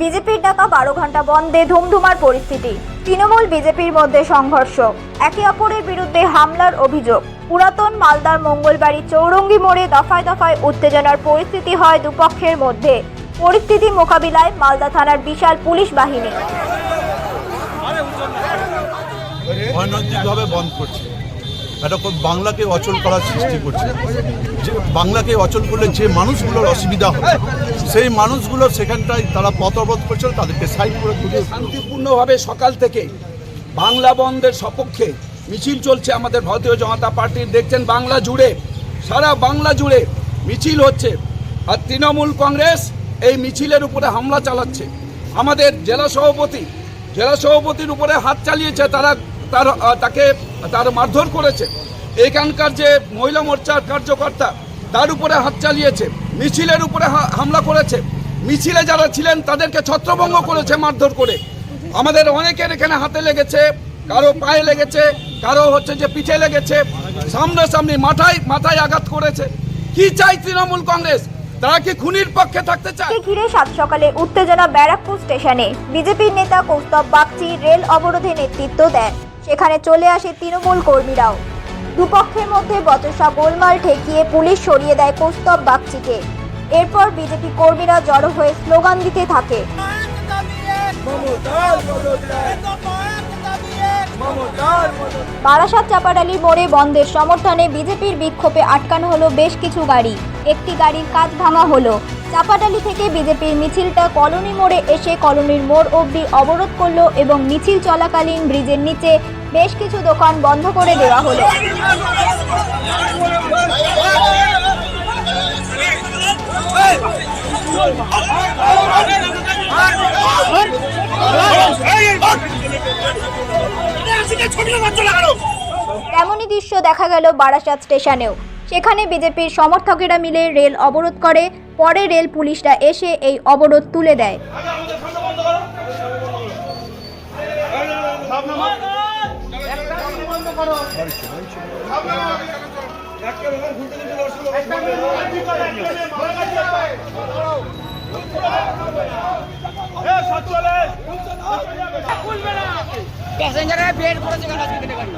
বিজেপির ডাকা বারো ঘণ্টা বন্ধে ধুমধুমার পরিস্থিতি। তৃণমূল বিজেপির মধ্যে সংঘর্ষ। একে অপরের বিরুদ্ধে হামলার অভিযোগ। পুরাতন মালদার মঙ্গলবাড়ি চৌরঙ্গি মোড়ে দফায় দফায় উত্তেজনার পরিস্থিতি হয় দুপক্ষের মধ্যে। পরিস্থিতি মোকাবিলায় মালদা থানার বিশাল পুলিশ বাহিনী। বন্ধ করছে। খুব বাংলাকে অচল করার সৃষ্টি করছে। যে বাংলাকে অচল করলে যে মানুষগুলোর অসুবিধা হবে সেই মানুষগুলো সেখানটায় তারা পথ অবরোধ করছিল, তাদেরকে সাইড করে তুলে শান্তিপূর্ণভাবে সকাল থেকে বাংলা বন্ধের সপক্ষে মিছিল চলছে আমাদের ভারতীয় জনতা পার্টির দেখছেন বাংলা জুড়ে, সারা বাংলা জুড়ে মিছিল হচ্ছে। আর তৃণমূল কংগ্রেস এই মিছিলের উপরে হামলা চালাচ্ছে। আমাদের জেলা সভাপতি, জেলা সভাপতির উপরে হাত চালিয়েছে, তারা তার তাকে তার মারধর করেছে। এখানকার যে মহিলা মোর্চার কার্যকর্তা, তার উপরে হাত চালিয়েছে, মিছিলের উপরে হামলা করেছে। মিছিলে যারা ছিলেন, তাদেরকে ছত্রভঙ্গ করেছে মারধর করে। আমাদের অনেকের এখানে হাতে লেগেছে, কারও পায়ে লেগেছে, কারও হচ্ছে যে পিঠে লেগেছে, সামনাসামনি মাথায় মাথায় আঘাত করেছে। কি চাই তৃণমূল কংগ্রেস? তারা কি খুনির পক্ষে থাকতে ঘিরে সকালে উত্তেজনা ব্যারাকপুর স্টেশনে বিজেপির নেতা কৌস্তব বাগচি রেল অবরোধে নেতৃত্ব দেন। সেখানে চলে আসে তৃণমূল কর্মীরাও। দুপক্ষের মধ্যে বচসা গোলমাল ঠেকিয়ে পুলিশ সরিয়ে দেয় কৌস্তব বাগচিকে। এরপর বিজেপি কর্মীরা জড়ো হয়ে স্লোগান দিতে থাকে। বারাসাত চাপাডালি মোড়ে বন্ধের সমর্থনে বিজেপির বিক্ষোভে আটকানো হলো বেশ কিছু গাড়ি। একটি গাড়ির কাজ ভাঙা হলো। চাপাডালি থেকে বিজেপির মিছিলটা কলোনি মোড়ে এসে কলোনির মোড় অবধি অবরোধ করল এবং মিছিল চলাকালীন ব্রিজের নিচে বেশ কিছু দোকান বন্ধ করে দেওয়া হলো তেমনই দৃশ্য দেখা গেল বারাসাত স্টেশনেও সেখানে বিজেপির সমর্থকেরা মিলে রেল অবরোধ করে, পরে রেল পুলিশরা এসে এই অবরোধ তুলে দেয়। প্যাসেঞ্জারে বের গাড়ি